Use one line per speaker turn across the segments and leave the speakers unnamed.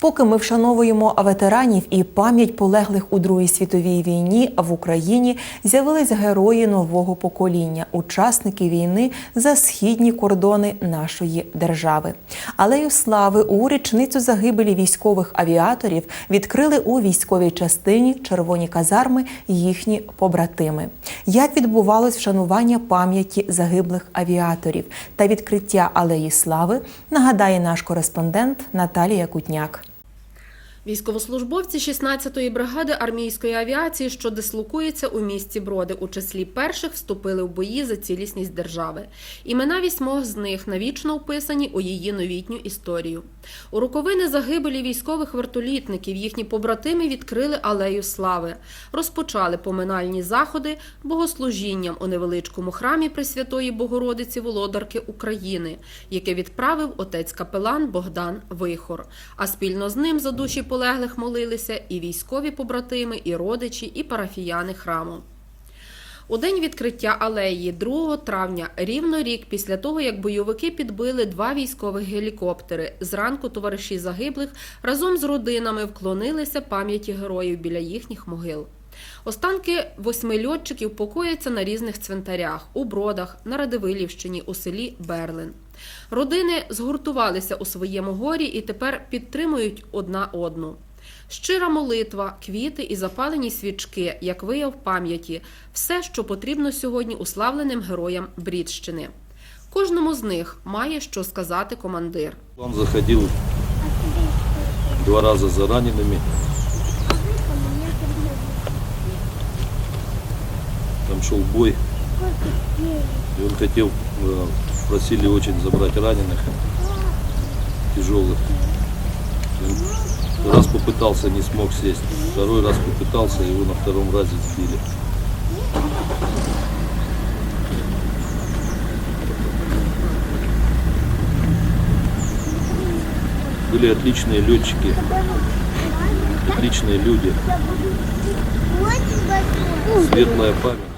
Поки ми вшановуємо ветеранів і пам'ять полеглих у Другій світовій війні в Україні з'явились герої нового покоління, учасники війни за східні кордони нашої держави. Алею слави у річницю загибелі військових авіаторів відкрили у військовій частині червоні казарми їхні побратими. Як відбувалось вшанування пам'яті загиблих авіаторів та відкриття алеї слави, нагадає наш кореспондент Наталія Кутняк.
Військовослужбовці 16-ї бригади армійської авіації, що дислокується у місті Броди, у числі перших вступили в бої за цілісність держави. Імена вісьмох з них навічно вписані у її новітню історію. У роковини загибелі військових вертолітників їхні побратими відкрили алею слави, розпочали поминальні заходи богослужінням у невеличкому храмі Пресвятої Богородиці Володарки України, яке відправив отець капелан Богдан Вихор. А спільно з ним за душі полеглих молилися і військові побратими, і родичі, і парафіяни храму. У день відкриття алеї 2 травня, рівно рік після того, як бойовики підбили два військових гелікоптери, зранку товариші загиблих разом з родинами вклонилися пам'яті героїв біля їхніх могил. Останки восьми льотчиків покояться на різних цвинтарях у Бродах, на Радивилівщині, у селі Берлин. Родини згуртувалися у своєму горі і тепер підтримують одна одну. Щира молитва, квіти і запалені свічки, як вияв пам'яті, все, що потрібно сьогодні уславленим героям Брідщини. Кожному з них має що сказати командир.
Он заходил два раза за ранеными. Там шел бой. И он хотел, э, просили очень забрать раненых, тяжелых. Он раз попытался, не смог сесть. Второй раз попытался, его на втором разе сбили. Были отличные летчики, отличные люди, светлая память.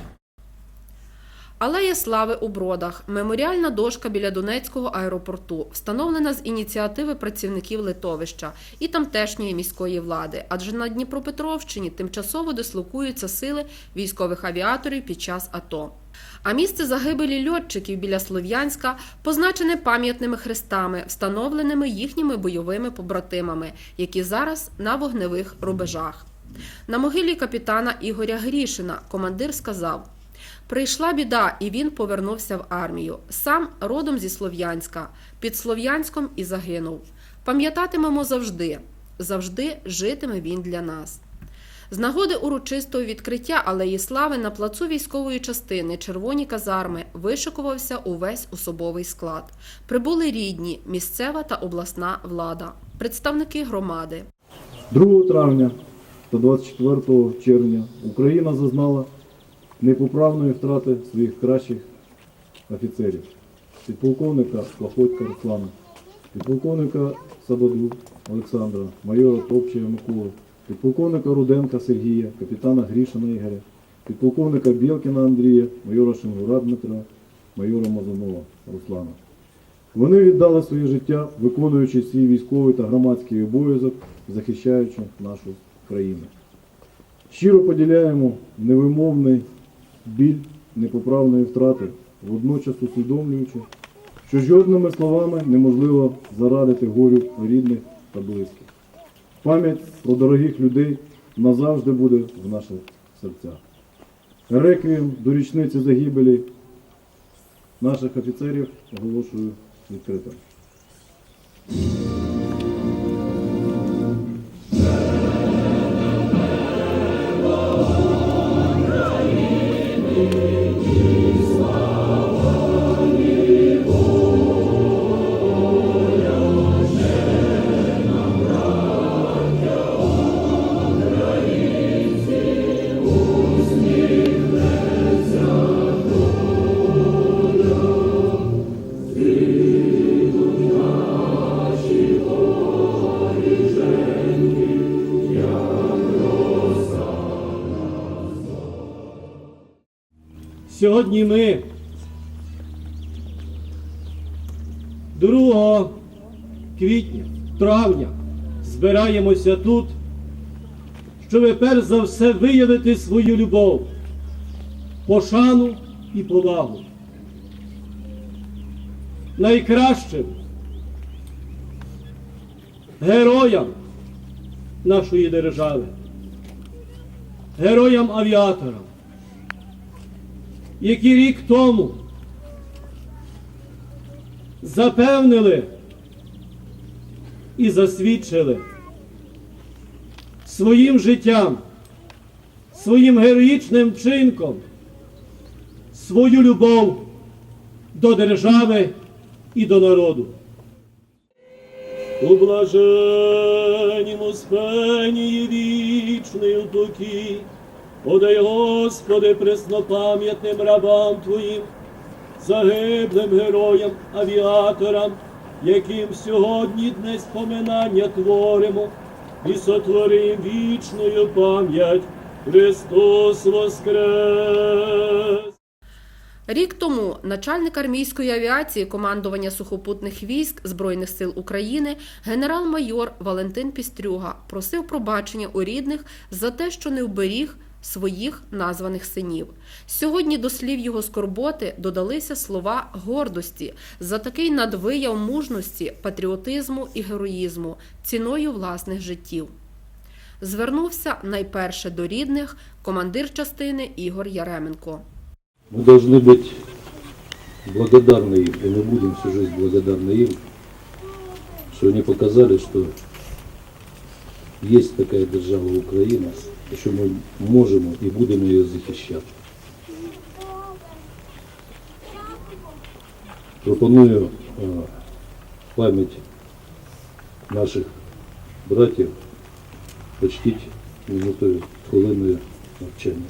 Алея слави у Бродах меморіальна дошка біля Донецького аеропорту, встановлена з ініціативи працівників литовища і тамтешньої міської влади, адже на Дніпропетровщині тимчасово дислокуються сили військових авіаторів під час АТО. А місце загибелі льотчиків біля Слов'янська позначене пам'ятними хрестами, встановленими їхніми бойовими побратимами, які зараз на вогневих рубежах. На могилі капітана Ігоря Грішина командир сказав. Прийшла біда, і він повернувся в армію. Сам родом зі Слов'янська, під Слов'янськом і загинув. Пам'ятатимемо завжди, завжди житиме він для нас. З нагоди урочистого відкриття алеї слави на плацу військової частини червоні казарми вишикувався увесь особовий склад. Прибули рідні, місцева та обласна влада, представники громади.
2 травня та 24 червня Україна зазнала непоправної втрати своїх кращих офіцерів. Підполковника Плохотька Руслана, підполковника Сабаду Олександра, майора Топчія Миколи, підполковника Руденка Сергія, капітана Грішина Ігоря, підполковника Білкіна Андрія, майора Шенгура Дмитра, майора Мазанова Руслана. Вони віддали своє життя, виконуючи свій військовий та громадський обов'язок, захищаючи нашу країну. Щиро поділяємо невимовний біль непоправної втрати, водночас усвідомлюючи, що жодними словами неможливо зарадити горю рідних та близьких. Пам'ять про дорогих людей назавжди буде в наших серцях. Реквієм до річниці загибелі наших офіцерів оголошую відкритим.
Сьогодні ми 2 квітня, травня, збираємося тут, щоб перш за все виявити свою любов, пошану і повагу. Найкращим героям нашої держави, героям-авіаторам, які рік тому запевнили і засвідчили своїм життям, своїм героїчним вчинком, свою любов до держави і до народу. У блаженнім успенії вічний упокій, подай, Господи, преснопам'ятним рабам Твоїм, загиблим героям, авіаторам, яким сьогодні дне споминання творимо, і сотворим вічною пам'ять Христос Воскрес!
Рік тому начальник армійської авіації командування сухопутних військ Збройних сил України генерал-майор Валентин Пістрюга просив пробачення у рідних за те, що не вберіг своїх названих синів. Сьогодні до слів його скорботи додалися слова гордості за такий надвияв мужності, патріотизму і героїзму ціною власних життів. Звернувся найперше до рідних командир частини Ігор Яременко.
Мы должны быть благодарны им, и мы будем всю жизнь благодарны им, что они показали, что есть такая держава Украина, и ми можемо і будемо її захищати. Пропоную э, память наших братів почтіть минутою хвилиною навчання.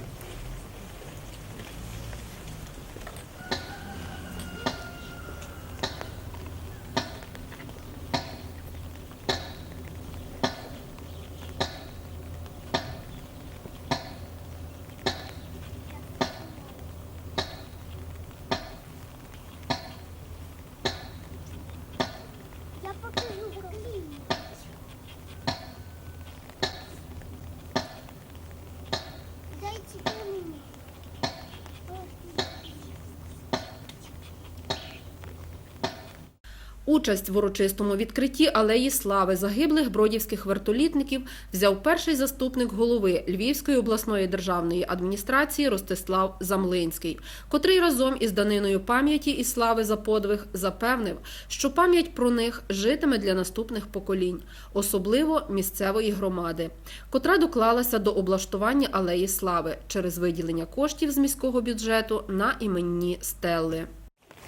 Участь в урочистому відкритті алеї слави загиблих бродівських вертолітників взяв перший заступник голови Львівської обласної державної адміністрації Ростислав Замлинський, котрий разом із даниною пам'яті і слави за подвиг запевнив, що пам'ять про них житиме для наступних поколінь, особливо місцевої громади, котра доклалася до облаштування алеї слави через виділення коштів з міського бюджету на іменні стелли.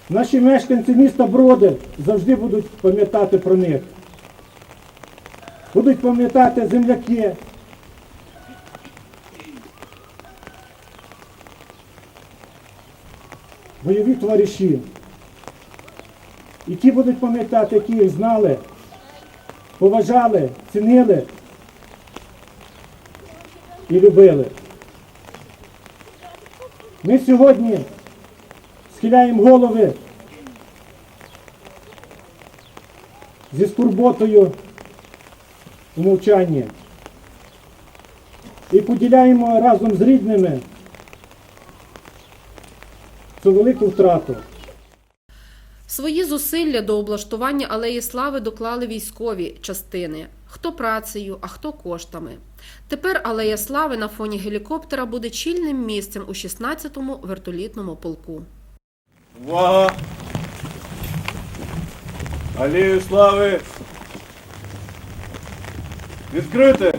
Наші мешканці міста Броди завжди будуть пам'ятати про них. Будуть пам'ятати земляки. Бойові товариші, які будуть пам'ятати, які їх знали, поважали, цінили і любили. Ми сьогодні схиляємо голови зі скорботою у мовчанні і поділяємо разом з рідними цю велику втрату.
Свої зусилля до облаштування алеї слави доклали військові частини. Хто працею, а хто коштами. Тепер алея слави на фоні гелікоптера буде чільним місцем у 16-му вертолітному полку.
Увага! Алію слави! Відкрити!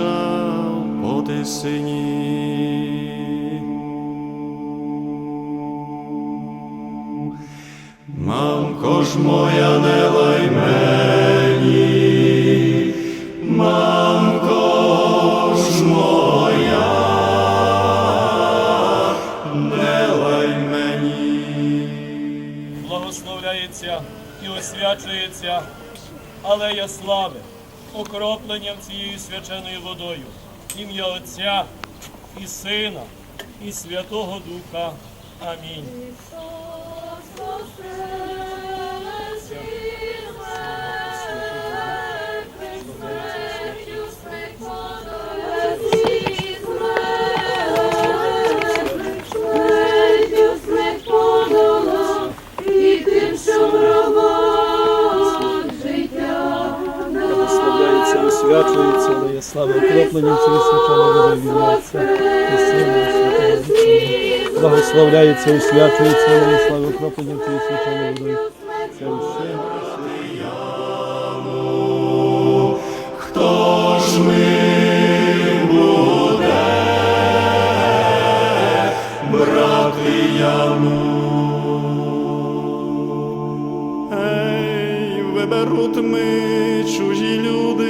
Кача по тисині. ж моя не лай мені, мамко ж моя, не лай мені.
Благословляється і освячується алея слави, окропленням цією свяченою водою, ім'я Отця і Сина, і Святого Духа. Амінь. Ім'я Отця і Сина, і Святого освячується алея слави, окропленням цією водою. І і Святого
Хто ж ми виберуть ми чужі люди,